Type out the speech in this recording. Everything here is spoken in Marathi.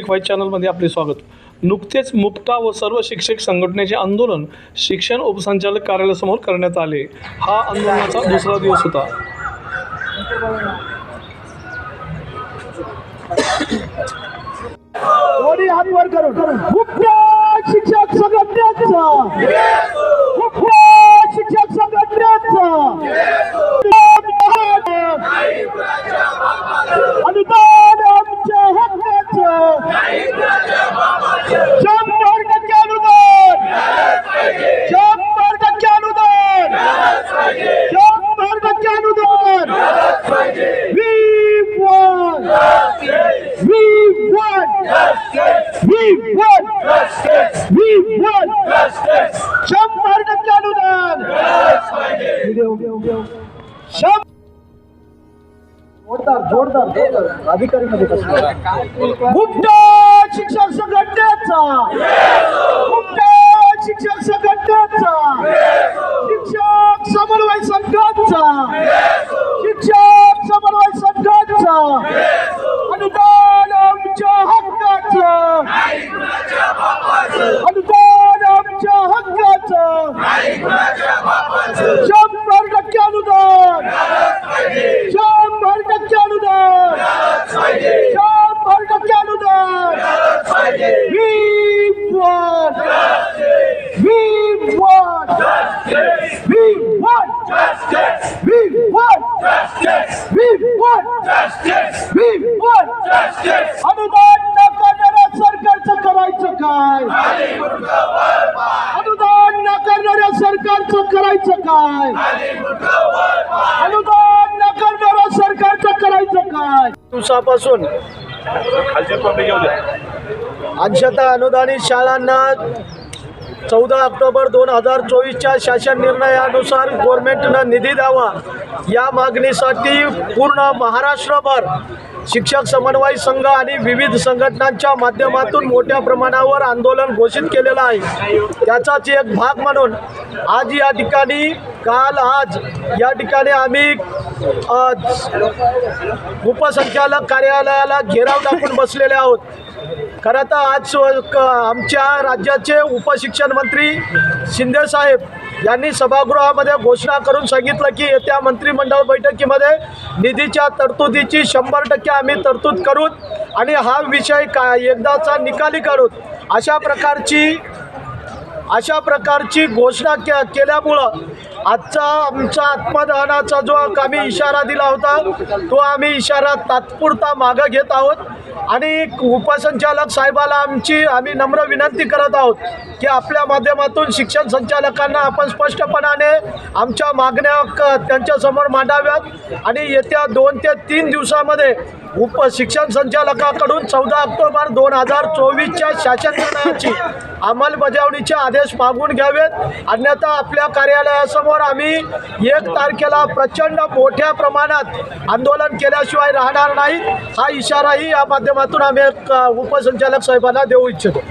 व्हाईट चॅनलमध्ये आपले स्वागत. नुकतेच मुक्ता व सर्व शिक्षक संघटनेचे आंदोलन शिक्षण उपसंचालक कार्यालयासमोर करण्यात आले. हा आंदोलनाचा दुसरा दिवस होता. मुख्य शिक्षक संघटनेचा. मुख्य शिक्षक संघटनेचा अनुदान आमच्या हक्काचं शंभर टक्के अनुदान शंभर टक्के अनुदान शंभर टक्के अनुदान We won! We won! We want justice. We won! शंभर टक्के अनुदान शं- जोरदार जोरदार जोरदार अधिकारी मध्ये कसं मुक्त शिक्षक संघटनेचा मुक्त शिक्षक संघटनेचा शिक्षक समन्वय संघाचा शिक्षक समन्वय संघाचा अनुदान आमच्या हक्काचं अनुदान आमच्या शंभर टक्के अनुदान शंभर टक्के अनुदान शंभर टक्के अनुदान We won! We won! We won! We won! We won! We won! अनुदान न करणाऱ्या सरकारचं करायचं काय सरकारचं करायचं काय? अनुदान न करणाऱ्या सरकारचं करायचं काय? दिवसापासून अंशतः अनुदानित शाळांना चौदा ऑक्टोबर दोन हजार चोवीसच्या शासन निर्णयानुसार गव्हर्नमेंटनं निधी द्यावा. या मागणीसाठी पूर्ण महाराष्ट्रभर शिक्षक समन्वय संघ आणि विविध संघटनांच्या माध्यमातून मोठ्या प्रमाणावर आंदोलन घोषित केलेलं आहे. त्याचाच एक भाग म्हणून आज या ठिकाणी काल आज या ठिकाणी आम्ही उपसंचालक कार्यालयाला घेराव टाकून बसलेले आहोत. खरं तर आज क- आमच्या राज्याचे उपशिक्षण मंत्री शिंदे साहेब यांनी सभागृहामध्ये घोषणा करून सांगितलं की येत्या मंत्रिमंडळ बैठकीमध्ये निधीच्या तरतुदीची शंभर टक्के आम्ही तरतूद करू आणि हा विषय का एकदाचा निकाली काढू अशा प्रकारची अशा प्रकारची घोषणा के केल्यामुळं आजचा आमचा आत्मदहनाचा जो आम्ही इशारा दिला होता तो आम्ही इशारा तात्पुरता मागं घेत आहोत. आणि उपसंचालक साहेबाला आमची आम्ही नम्र विनंती करत आहोत की आपल्या माध्यमातून शिक्षण संचालकांना आपण स्पष्टपणाने आमच्या मागण्या क त्यांच्यासमोर मांडाव्यात. आणि येत्या दोन ते तीन दिवसामध्ये उप शिक्षण संचालकाकडून चौदा ऑक्टोबर दोन हजार चोवीसच्या शासन निर्णयाची अंमलबजावणीचे आदेश मागून घ्यावेत. अन्यथा आपल्या कार्यालयासमोर आम्ही एक तारखेला प्रचंड मोठ्या प्रमाणात आंदोलन केल्याशिवाय राहणार नाही हा इशाराही या माध्यमातून आम्ही उपसंचालक साहेबांना देऊ इच्छितो.